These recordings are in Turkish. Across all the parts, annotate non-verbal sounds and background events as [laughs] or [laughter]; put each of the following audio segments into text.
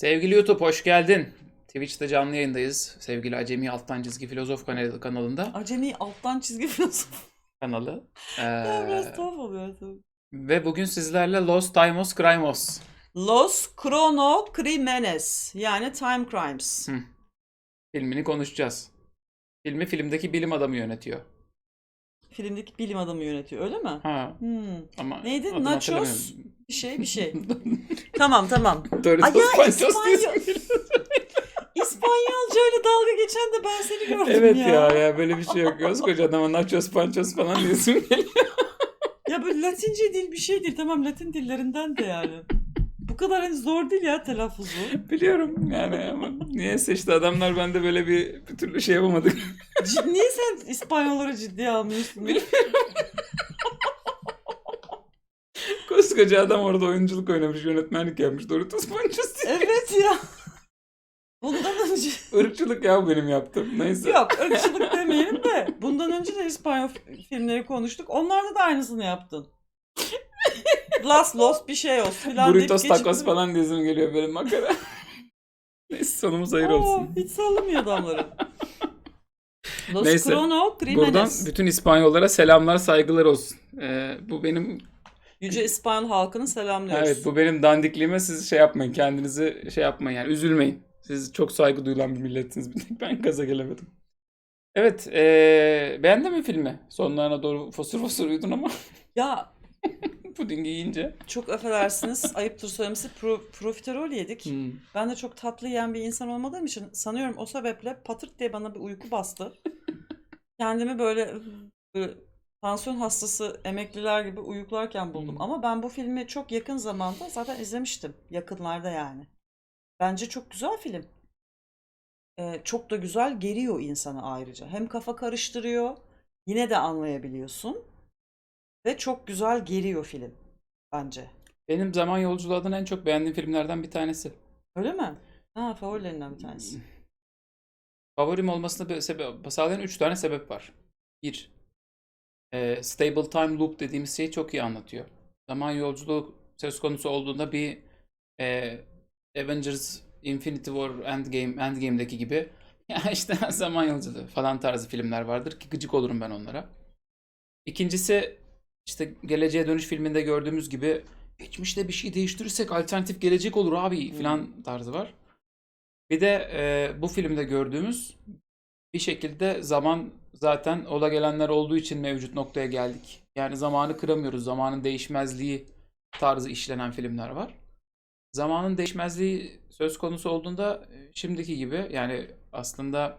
Sevgili YouTube hoş geldin. Twitch'te canlı yayındayız. Sevgili Acemi Alttan Çizgi Filozof kanalı, kanalında Acemi alttan çizgi filozof. kanalı. [laughs] Ee, Biraz tuhaf oluyor tabii. ve bugün sizlerle Los Timos Crimos. Los Chrono Crimenes yani Time Crimes. Hı. filmini konuşacağız. Filmi filmdeki bilim adamı yönetiyor. Filmdeki bilim adamı yönetiyor öyle mi? Ha Hmm. ama Neydi? Nachos? Bir şey bir şey. [laughs] tamam tamam. Ay ya, İspanyol. İspanyolca öyle dalga geçen de ben seni gördüm Evet ya. ya. ya böyle bir şey yok. Koskoca adama Nachos Panchos falan diyorsun geliyor. Ya böyle Latince dil bir şey değil. Tamam Latin dillerinden de yani. Bu kadar hani zor değil ya telaffuzu. Biliyorum yani ama niyeyse işte adamlar bende böyle bir, bir türlü şey yapamadık. Niye sen İspanyolları ciddiye almıyorsun? Koskoca adam orada oyunculuk oynamış, yönetmenlik yapmış. Doritos Panchos diye. evet ya. Bundan önce... Irkçılık ya benim yaptım. Neyse. Yok ırkçılık demeyelim de bundan önce de İspanyol filmleri konuştuk. Onlarda da aynısını yaptın. Las Los bir şey olsun deyip Burritos geçip tacos falan diyesim geliyor benim makara. Neyse sonumuz hayır Oo, olsun. hiç sallamıyor adamları. Los Neyse, Chrono Buradan bütün İspanyollara selamlar, saygılar olsun. Ee, bu benim Yüce İspanyol halkını selamlıyoruz. evet bu benim dandikliğime siz şey yapmayın. Kendinizi şey yapmayın yani üzülmeyin. Siz çok saygı duyulan bir milletsiniz. Bir tek ben gaza gelemedim. Evet, ee, beğendin mi filmi? Sonlarına doğru fosur fosur uyudun ama [laughs] Ya pudingi yiyince. çok affedersiniz ayıptır söylemesi pro, profiterol yedik. Hmm. Ben de çok tatlı yiyen bir insan olmadığım için sanıyorum o sebeple patırt diye bana bir uyku bastı. [laughs] Kendimi böyle, böyle tansiyon hastası emekliler gibi uyuklarken buldum. Hmm. Ama ben bu filmi çok yakın zamanda zaten izlemiştim. Yakınlarda yani. Bence çok güzel film. Ee, çok da güzel geriyor insanı ayrıca. Hem kafa karıştırıyor, yine de anlayabiliyorsun. Ve çok güzel geriyor film bence. Benim zaman yolculuğu adına en çok beğendiğim filmlerden bir tanesi. Öyle mi? Ha favorilerinden bir tanesi. Favorim olmasına bir sebep, sağlayan 3 tane sebep var. Bir, e, stable time loop dediğimiz şeyi çok iyi anlatıyor. Zaman yolculuğu söz konusu olduğunda bir e, Avengers Infinity War Endgame, Endgame'deki gibi [laughs] ya işte zaman yolculuğu falan tarzı filmler vardır ki gıcık olurum ben onlara. İkincisi işte Geleceğe Dönüş filminde gördüğümüz gibi geçmişte bir şey değiştirirsek alternatif gelecek olur abi falan tarzı var. Bir de e, bu filmde gördüğümüz bir şekilde zaman zaten ola gelenler olduğu için mevcut noktaya geldik. Yani zamanı kıramıyoruz. Zamanın değişmezliği tarzı işlenen filmler var. Zamanın değişmezliği söz konusu olduğunda e, şimdiki gibi yani aslında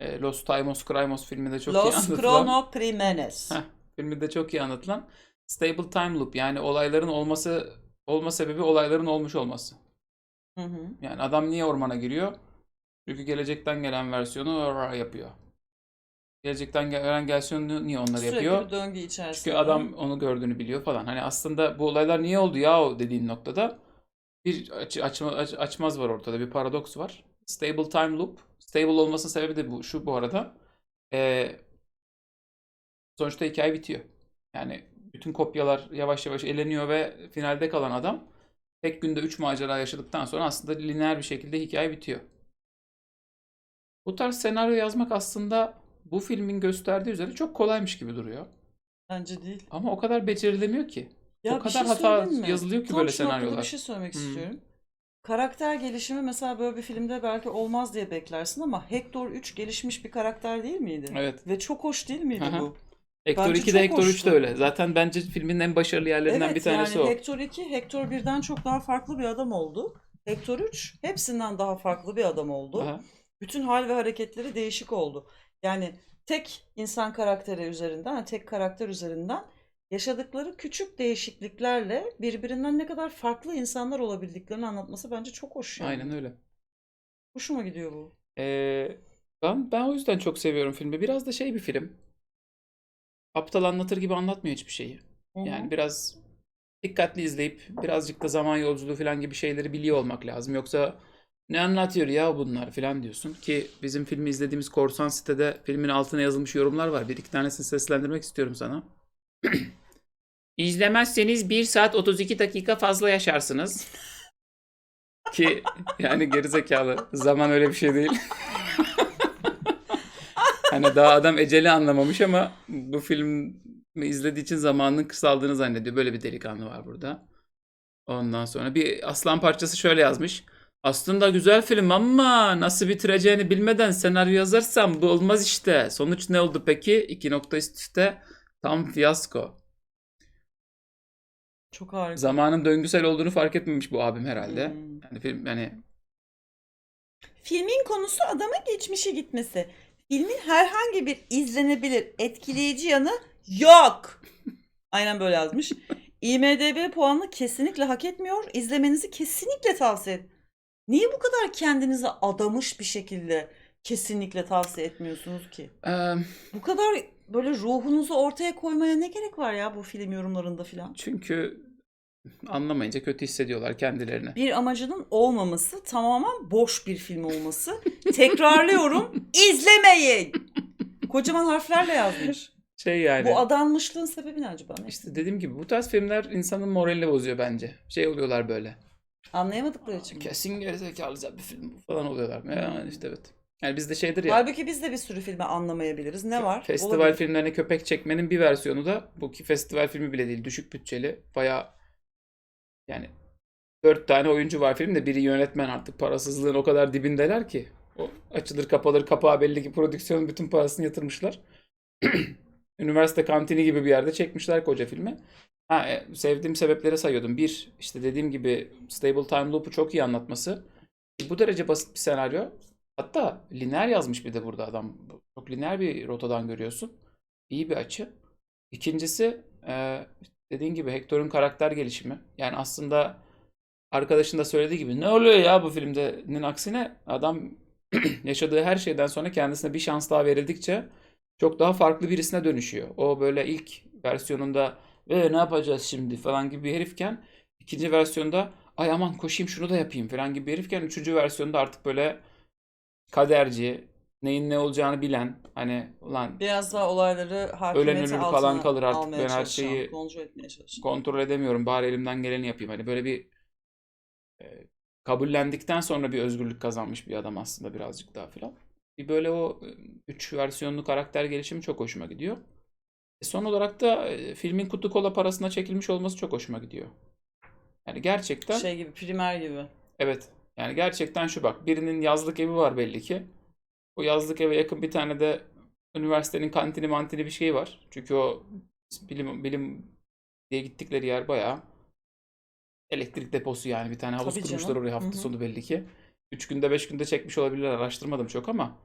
e, Los Timos Crimos filminde çok iyi Los anlatılan Chrono Crimenes. Heh, filmde çok iyi anlatılan stable time loop yani olayların olması olma sebebi olayların olmuş olması. Hı hı. Yani adam niye ormana giriyor? Çünkü gelecekten gelen versiyonu "Rrr" yapıyor. Gelecekten gelen versiyonu niye onları Sürekli yapıyor? bir döngü içerisinde. Çünkü adam onu gördüğünü biliyor falan. Hani aslında bu olaylar niye oldu ya dediğin noktada bir aç, açma- aç- açmaz var ortada. Bir paradoks var. Stable time loop. Stable olmasının sebebi de bu. Şu bu arada. Ee, sonuçta hikaye bitiyor. Yani bütün kopyalar yavaş yavaş eleniyor ve finalde kalan adam tek günde 3 macera yaşadıktan sonra aslında lineer bir şekilde hikaye bitiyor. Bu tarz senaryo yazmak aslında bu filmin gösterdiği üzere çok kolaymış gibi duruyor. Bence değil. Ama o kadar becerilemiyor ki. Ya o bir kadar şey hata söyleyeyim mi? yazılıyor ki Tam böyle şu noktada senaryolar. bir şey söylemek Hmm. istiyorum. Karakter gelişimi mesela böyle bir filmde belki olmaz diye beklersin ama Hector 3 gelişmiş bir karakter değil miydi? Evet. Ve çok hoş değil miydi Aha. bu? Hector Bence 2 de çok Hector 3 hoştu. de öyle. Zaten bence filmin en başarılı yerlerinden Evet bir tanesi yani o. Hector 2, Hector 1'den çok daha farklı bir adam oldu. Hector 3 hepsinden daha farklı bir adam oldu. Aha. Bütün hal ve hareketleri değişik oldu. Yani tek insan karakteri üzerinden, tek karakter üzerinden yaşadıkları küçük değişikliklerle birbirinden ne kadar farklı insanlar olabildiklerini anlatması bence çok hoş yani. Aynen öyle. Hoşuma gidiyor bu. Ee, ben, ben o yüzden çok seviyorum filmi. Biraz da şey bir film. Aptal anlatır gibi anlatmıyor hiçbir şeyi. Hı hı. Yani biraz dikkatli izleyip birazcık da zaman yolculuğu falan gibi şeyleri biliyor olmak lazım. Yoksa ne anlatıyor ya bunlar falan diyorsun. Ki bizim filmi izlediğimiz korsan sitede filmin altına yazılmış yorumlar var. Bir iki tanesini seslendirmek istiyorum sana. [clears throat] İzlemezseniz 1 saat 32 dakika fazla yaşarsınız. Ki yani gerizekalı zaman öyle bir şey değil. [laughs] Hani daha adam eceli anlamamış ama bu filmi izlediği için zamanının kısaldığını zannediyor. Böyle bir delikanlı var burada. Ondan sonra bir aslan parçası şöyle yazmış. Aslında güzel film ama nasıl bitireceğini bilmeden senaryo yazarsam bu olmaz işte. Sonuç ne oldu peki? İki nokta üst üste tam fiyasko. Çok harika. Zamanın döngüsel olduğunu fark etmemiş bu abim herhalde. Hmm. Yani film yani Filmin konusu adamın geçmişe gitmesi. Filmin herhangi bir izlenebilir, etkileyici yanı yok. Aynen böyle yazmış. IMDB puanını kesinlikle hak etmiyor. İzlemenizi kesinlikle tavsiye et. Niye bu kadar kendinize adamış bir şekilde kesinlikle tavsiye etmiyorsunuz ki? eee, Bu kadar böyle ruhunuzu ortaya koymaya ne gerek var ya bu film yorumlarında filan? çünkü anlamayınca kötü hissediyorlar kendilerini. Bir amacının olmaması, tamamen boş bir film olması. [laughs] Tekrarlıyorum, izlemeyin. Kocaman harflerle yazmış. Şey yani Bu adanmışlığın sebebi ne acaba? Ne? işte dediğim gibi bu tarz filmler insanın moralini bozuyor bence. Şey oluyorlar böyle. Anlayamadıkları için mi? Kesin gerizekalıca bir film bu falan oluyorlar. Yani işte evet. Yani bizde şeydir ya. Halbuki biz de bir sürü filmi anlamayabiliriz. Ne var? Festival Olabilir. filmlerine köpek çekmenin bir versiyonu da bu ki festival filmi bile değil. Düşük bütçeli. Baya yani dört tane oyuncu var filmde. Biri yönetmen artık parasızlığın o kadar dibindeler ki. O açılır kapalır kapağı belli ki prodüksiyonun bütün parasını yatırmışlar. [clears throat] Üniversite kantini gibi bir yerde çekmişler koca filmi. Ha, e, sevdiğim sebepleri sayıyordum. Bir, işte dediğim gibi Stable Time Loop'u çok iyi anlatması. Bu derece basit bir senaryo. Hatta lineer yazmış bir de burada adam. Çok lineer bir rotadan görüyorsun. İyi bir açı. İkincisi e, dediğin gibi Hector'un karakter gelişimi. Yani aslında arkadaşın da söylediği gibi ne oluyor ya bu filmde'nin aksine adam [clears throat] yaşadığı her şeyden sonra kendisine bir şans daha verildikçe çok daha farklı birisine dönüşüyor. O böyle ilk versiyonunda e, ne yapacağız şimdi falan gibi bir herifken ikinci versiyonda ay aman koşayım şunu da yapayım falan gibi bir herifken üçüncü versiyonda artık böyle kaderci, neyin ne olacağını bilen hani ulan Biraz daha olayları Ölen ölür, kalan kalır artık. Ben her şeyi- kontrol etmeye çalışan. kontrol edemiyorum bari elimden geleni yapayım. Hani böyle bir e, kabullendikten sonra bir özgürlük kazanmış bir adam aslında birazcık daha filan. Bir böyle o e, üç versiyonlu karakter gelişimi çok hoşuma gidiyor. E, son olarak da e, filmin kutu kola parasına çekilmiş olması çok hoşuma gidiyor. Yani gerçekten Şey gibi, primer gibi. Evet. Yani gerçekten şu bak. Birinin yazlık evi var belli ki. O yazlık eve yakın bir tane de üniversitenin kantini mantini bir şey var. Çünkü o bilim bilim diye gittikleri yer bayağı elektrik deposu yani. Bir tane havuz Tabii kurmuşlar canım. oraya hafta Hı hı. sonu belli ki. Üç günde beş günde çekmiş olabilirler. Araştırmadım çok ama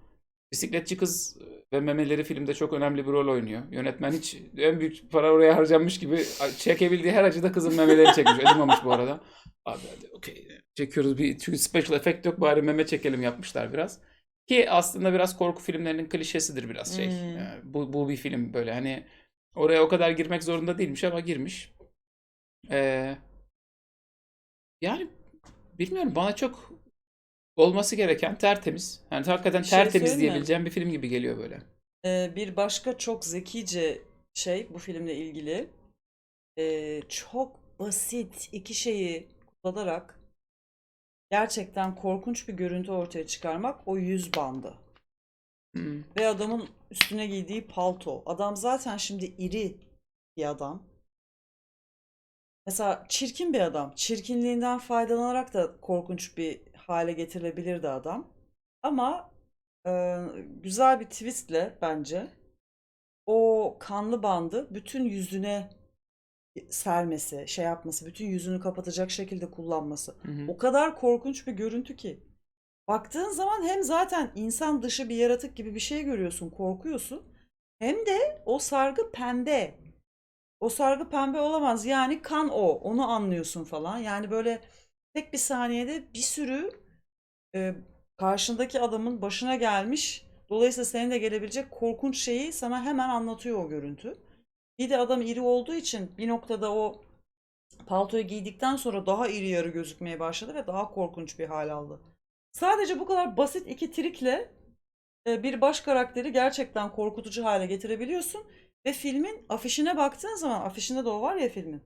bisikletçi kız ve memeleri filmde çok önemli bir rol oynuyor. Yönetmen hiç en büyük para oraya harcanmış gibi çekebildiği her acıda kızın memelerini çekmiş. Acımamış bu arada. Abi hadi okey. Çekiyoruz bir çünkü special effect yok bari meme çekelim yapmışlar biraz. Ki aslında biraz korku filmlerinin klişesidir biraz şey. Hmm. Yani bu, bu bir film böyle hani oraya o kadar girmek zorunda değilmiş ama girmiş. Ee, yani bilmiyorum bana çok olması gereken tertemiz. Yani hakikaten Bir şey tertemiz söyleyeyim mi? diyebileceğim bir film gibi geliyor böyle. Ee, bir başka çok zekice şey bu filmle ilgili. Ee, çok basit iki şeyi kullanarak gerçekten korkunç bir görüntü ortaya çıkarmak o yüz bandı. Hmm. Ve adamın üstüne giydiği palto. Adam zaten şimdi iri bir adam. Mesela çirkin bir adam. Çirkinliğinden faydalanarak da korkunç bir hale getirilebilirdi adam. Ama e, güzel bir twistle bence o kanlı bandı bütün yüzüne sermesi, şey yapması, bütün yüzünü kapatacak şekilde kullanması. Hı hı. O kadar korkunç bir görüntü ki. Baktığın zaman hem zaten insan dışı bir yaratık gibi bir şey görüyorsun, korkuyorsun. Hem de o sargı pembe. O sargı pembe olamaz. Yani kan o. Onu anlıyorsun falan. Yani böyle tek bir saniyede bir sürü e, karşındaki adamın başına gelmiş. Dolayısıyla senin de gelebilecek korkunç şeyi sana hemen anlatıyor o görüntü. Bir de adam iri olduğu için bir noktada o paltoyu giydikten sonra daha iri yarı gözükmeye başladı ve daha korkunç bir hal aldı. Sadece bu kadar basit iki trikle bir baş karakteri gerçekten korkutucu hale getirebiliyorsun. Ve filmin afişine baktığın zaman, afişinde de o var ya filmin.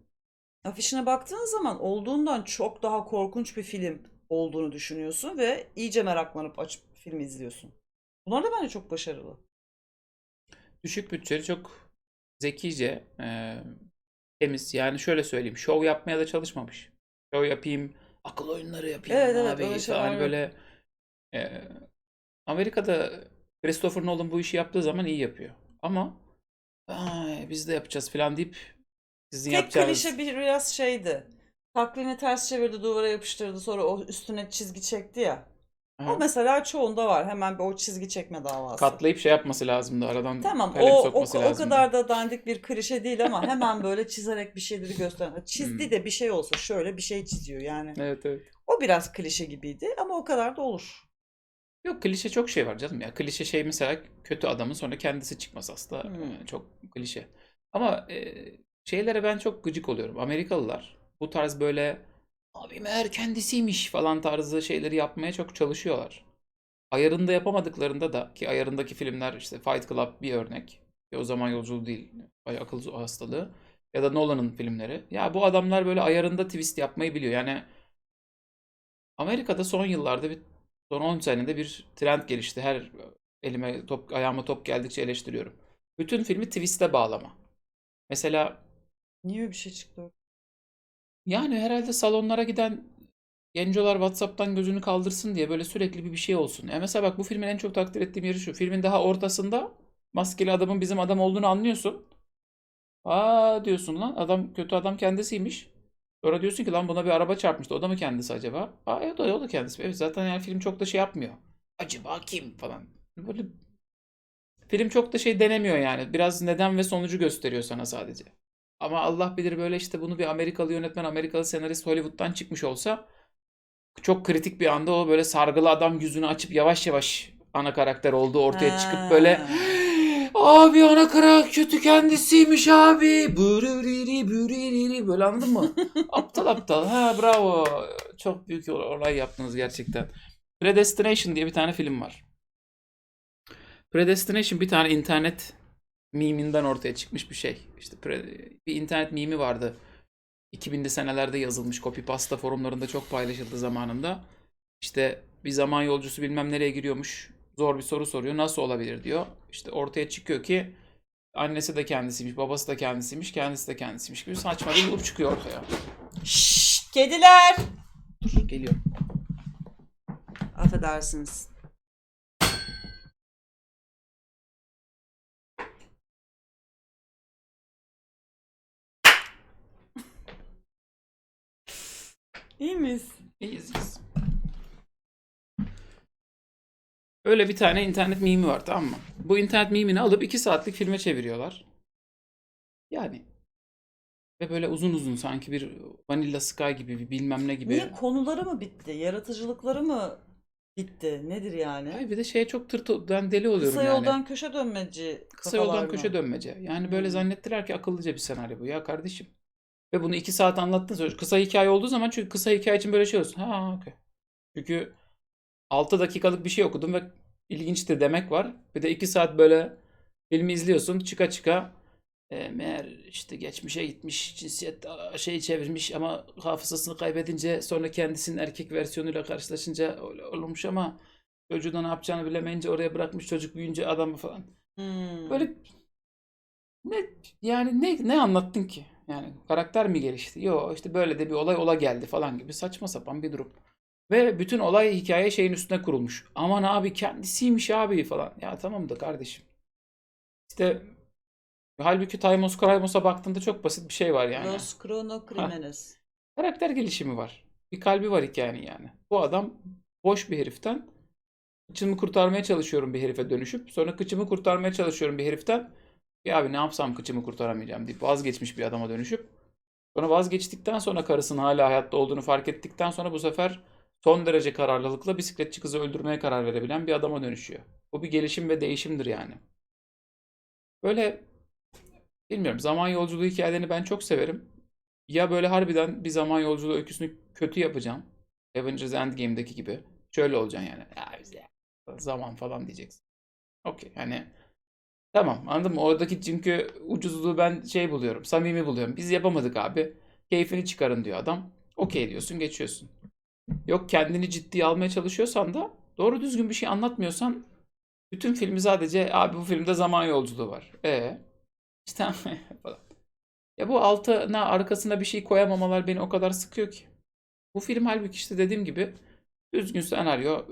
Afişine baktığın zaman olduğundan çok daha korkunç bir film olduğunu düşünüyorsun ve iyice meraklanıp açıp film izliyorsun. Bunlar da bence çok başarılı. Düşük bütçeli çok zekice, e, temiz. Yani şöyle söyleyeyim. Şov yapmaya da çalışmamış. Şov yapayım, akıl oyunları yapayım Evet, evet, abi öyle şeyler falan yok. böyle. e, Amerika'da Christopher Nolan bu işi yaptığı zaman iyi yapıyor. Ama "Ay, biz de yapacağız falan deyip sizin Tek yapacağınız klişe bir biraz şeydi. Taklini ters çevirdi, duvara yapıştırdı, sonra o üstüne çizgi çekti ya. Aha, O mesela çoğunda var. Hemen bir o çizgi çekme davası. katlayıp şey yapması lazımdı. Aradan Tamam o, o, o kadar da dandik bir klişe değil ama hemen böyle çizerek bir şeyleri gösteren. [laughs] Çizdi Hmm. de bir şey olsa şöyle bir şey çiziyor yani. Evet evet. O biraz klişe gibiydi ama o kadar da olur. Yok klişe çok şey var canım ya. Klişe şey mesela kötü adamın sonra kendisi çıkması aslında Hmm. çok klişe. Ama e, şeylere ben çok gıcık oluyorum. Amerikalılar bu tarz böyle abi meğer kendisiymiş falan tarzı şeyleri yapmaya çok çalışıyorlar. Ayarında yapamadıklarında da ki ayarındaki filmler işte Fight Club bir örnek. Ki o zaman yolculuğu değil. Akıl hastalığı. Ya da Nolan'ın filmleri. Ya bu adamlar böyle ayarında twist yapmayı biliyor. Yani Amerika'da son yıllarda bir son 10 senede bir trend gelişti. Her elime top ayağıma top geldikçe eleştiriyorum. Bütün filmi twist'e bağlama. Mesela Niye öyle bir şey çıktı? yani herhalde salonlara giden gencolar WhatsApp'tan gözünü kaldırsın diye böyle sürekli bir bir şey olsun. Yani mesela bak bu filmin en çok takdir ettiğim yeri şu. Filmin daha ortasında maskeli adamın bizim adam olduğunu anlıyorsun. Aa diyorsun lan adam kötü adam kendisiymiş. Sonra diyorsun ki lan buna bir araba çarpmıştı. O da mı kendisi acaba? Aa o da, o da kendisi. Evet zaten yani film çok da şey yapmıyor. Acaba kim falan. Böyle film çok da şey denemiyor yani. Biraz neden ve sonucu gösteriyor sana sadece. Ama Allah bilir böyle işte bunu bir Amerikalı yönetmen, Amerikalı senarist Hollywood'dan çıkmış olsa çok kritik bir anda o böyle sargılı adam yüzünü açıp yavaş yavaş ana karakter olduğu ortaya çıkıp böyle Ha. abi ana karakter kötü kendisiymiş abi bürüriri bürüriri böyle anladın mı? [laughs] aptal aptal ha bravo çok büyük olay yaptınız gerçekten. Predestination diye bir tane film var. Predestination bir tane internet miminden ortaya çıkmış bir şey. İşte bir internet mimi vardı. 2000'li senelerde yazılmış copy pasta forumlarında çok paylaşıldı zamanında. İşte bir zaman yolcusu bilmem nereye giriyormuş. Zor bir soru soruyor. Nasıl olabilir diyor. İşte ortaya çıkıyor ki annesi de kendisiymiş, babası da kendisiymiş, kendisi de kendisiymiş gibi saçma bir loop çıkıyor ortaya. Şşş, kediler. Dur geliyor. Affedersiniz. İyi miyiz? İyiyiz iyiyiz. Öyle bir tane internet mimi var tamam mı? Bu internet mimini alıp 2 saatlik filme çeviriyorlar. Yani. Ve böyle uzun uzun sanki bir Vanilla Sky gibi bir bilmem ne gibi. Niye konuları mı bitti? Yaratıcılıkları mı bitti? Nedir yani? Ay bir de şeye çok tırtı ben deli oluyorum Kısa yani. yoldan köşe dönmeci Kısa yoldan kafalar köşe mı? dönmece. Yani böyle Hmm. zannettiler ki akıllıca bir senaryo bu ya kardeşim. Ve bunu iki saat anlattın sonra kısa hikaye olduğu zaman çünkü kısa hikaye için böyle şey olsun. Ha okey. Çünkü 6 dakikalık bir şey okudum ve ilginçti demek var. Bir de 2 saat böyle filmi izliyorsun çıka çıka e, meğer işte geçmişe gitmiş cinsiyet şeyi çevirmiş ama hafızasını kaybedince sonra kendisinin erkek versiyonuyla karşılaşınca öyle olmuş ama çocuğun ne yapacağını bilemeyince oraya bırakmış çocuk büyüyünce adamı falan. Hmm. Böyle ne yani ne ne anlattın ki? Yani karakter mi gelişti? Yo işte böyle de bir olay ola geldi falan gibi saçma sapan bir durum. Ve bütün olay hikaye şeyin üstüne kurulmuş. Aman abi kendisiymiş abi falan. Ya tamam da kardeşim. İşte halbuki Taymos Kraymos'a baktığında çok basit bir şey var yani. Los Chrono Crimenes. Karakter gelişimi var. Bir kalbi var hikayenin yani. Bu adam boş bir heriften kıçımı kurtarmaya çalışıyorum bir herife dönüşüp sonra kıçımı kurtarmaya çalışıyorum bir heriften ya abi ne yapsam kıçımı kurtaramayacağım deyip vazgeçmiş bir adama dönüşüp sonra vazgeçtikten sonra karısının hala hayatta olduğunu fark ettikten sonra bu sefer son derece kararlılıkla bisikletçi kızı öldürmeye karar verebilen bir adama dönüşüyor. Bu bir gelişim ve değişimdir yani. Böyle bilmiyorum zaman yolculuğu hikayelerini ben çok severim. Ya böyle harbiden bir zaman yolculuğu öyküsünü kötü yapacaksın. Avengers Endgame'deki gibi. Şöyle olacaksın yani. Ya bize zaman falan diyeceksin. Okey yani tamam anladın mı? Oradaki çünkü ucuzluğu ben şey buluyorum. Samimi buluyorum. Biz yapamadık abi. Keyfini çıkarın diyor adam. Okey diyorsun geçiyorsun. yok kendini ciddiye almaya çalışıyorsan da doğru düzgün bir şey anlatmıyorsan bütün filmi sadece abi bu filmde zaman yolculuğu var. E işte [laughs] falan. Ya bu altına arkasına bir şey koyamamalar beni o kadar sıkıyor ki. Bu film halbuki işte dediğim gibi düzgün senaryo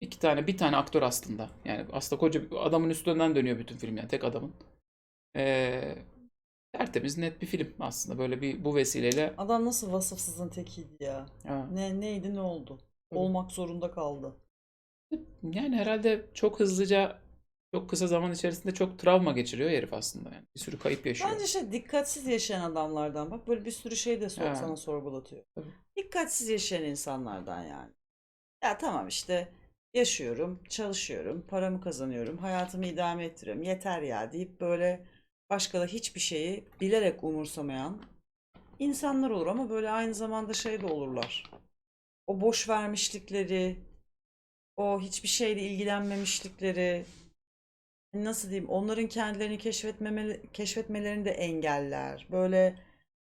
iki tane bir tane aktör aslında. Yani aslında koca bir adamın üstünden dönüyor bütün film yani tek adamın. Ee, tertemiz net bir film aslında böyle bir bu vesileyle. Adam nasıl vasıfsızın tekiydi ya. Ha. Ne neydi ne oldu? Tabii. Olmak zorunda kaldı. Yani herhalde çok hızlıca çok kısa zaman içerisinde çok travma geçiriyor herif aslında yani. Bir sürü kayıp yaşıyor. Bence şey dikkatsiz yaşayan adamlardan bak böyle bir sürü şey de Ha. sana sorgulatıyor. Tabii. Dikkatsiz yaşayan insanlardan yani. Ya tamam işte yaşıyorum, çalışıyorum, paramı kazanıyorum, hayatımı idame ettiriyorum. Yeter ya deyip böyle başka da hiçbir şeyi bilerek umursamayan insanlar olur ama böyle aynı zamanda şey de olurlar. O boş vermişlikleri, o hiçbir şeyle ilgilenmemişlikleri, nasıl diyeyim, onların kendilerini keşfetmemeli, keşfetmelerini de engeller. Böyle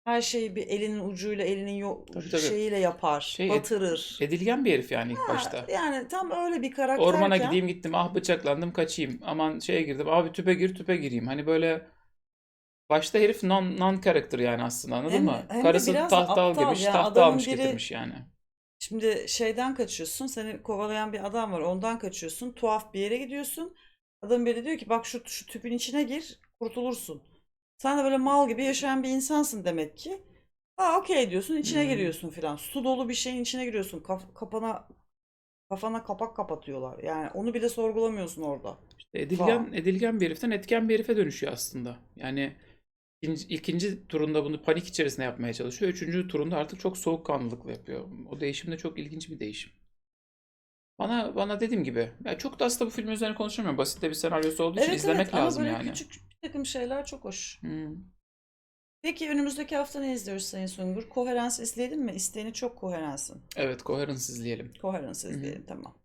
her şeyi bir elinin ucuyla, elinin yo- Tabii, tabii. şeyiyle yapar, Şey, ed- batırır. Edilgen bir herif yani ilk Ha, başta. Yani tam öyle bir karakterken Ormana gideyim gittim ah bıçaklandım kaçayım. Aman şeye girdim abi tüpe gir tüpe gireyim. Hani böyle başta herif non, non character yani aslında anladın Hem- mı? hem de Karısı biraz da tahta al aptal demiş ya. tahta Adamın almış biri- getirmiş yani. Şimdi şeyden kaçıyorsun, seni kovalayan bir adam var, ondan kaçıyorsun, tuhaf bir yere gidiyorsun. Adam biri diyor ki bak şu, şu tüpün içine gir, kurtulursun. Sen de böyle mal gibi yaşayan bir insansın demek ki. Ha okey diyorsun, içine Hmm. giriyorsun filan. Su dolu bir şeyin içine giriyorsun. Kaf- kafana kafana kapak kapatıyorlar. Yani onu bile sorgulamıyorsun orada. Edilgen, Wow. edilgen bir heriften etken bir herife dönüşüyor aslında. Yani ikinci, ikinci turunda bunu panik içerisinde yapmaya çalışıyor. Üçüncü turunda artık çok soğukkanlılıkla yapıyor. O değişim de çok ilginç bir değişim. Bana bana dediğim gibi ya çok da aslında bu film üzerine konuşamıyorum. Basit de bir senaryosu olduğu için Evet izlemek evet ama lazım böyle yani. küçük bir takım şeyler çok hoş. Hmm. Peki önümüzdeki hafta ne izliyoruz Sayın Sungur? Koherans izleyelim mi? İsteğini çok koherensin. Evet, Coherence izleyelim. Hı. izleyelim tamam.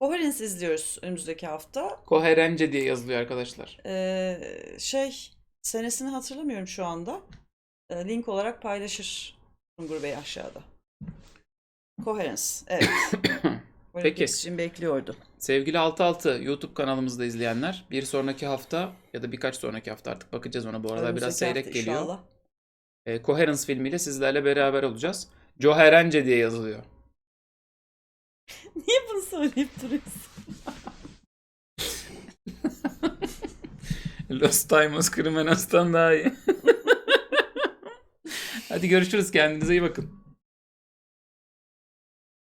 Coherence izliyoruz önümüzdeki hafta. Koherence diye yazılıyor arkadaşlar. Ee, şey senesini hatırlamıyorum şu anda. Ee, link olarak paylaşır Sungur Bey aşağıda. Coherence evet. [coughs] Peki. Peki. için bekliyordu. Sevgili 66 YouTube kanalımızda izleyenler bir sonraki hafta ya da birkaç sonraki hafta artık bakacağız ona bu biraz Önümüzdeki seyrek hafta geliyor. inşallah. E, Coherence filmiyle sizlerle beraber olacağız. Coherence diye yazılıyor. [laughs] Niye bunu söyleyip duruyorsun? [laughs] Los Timos Crimenos'tan daha iyi. [laughs] Hadi görüşürüz kendinize iyi bakın.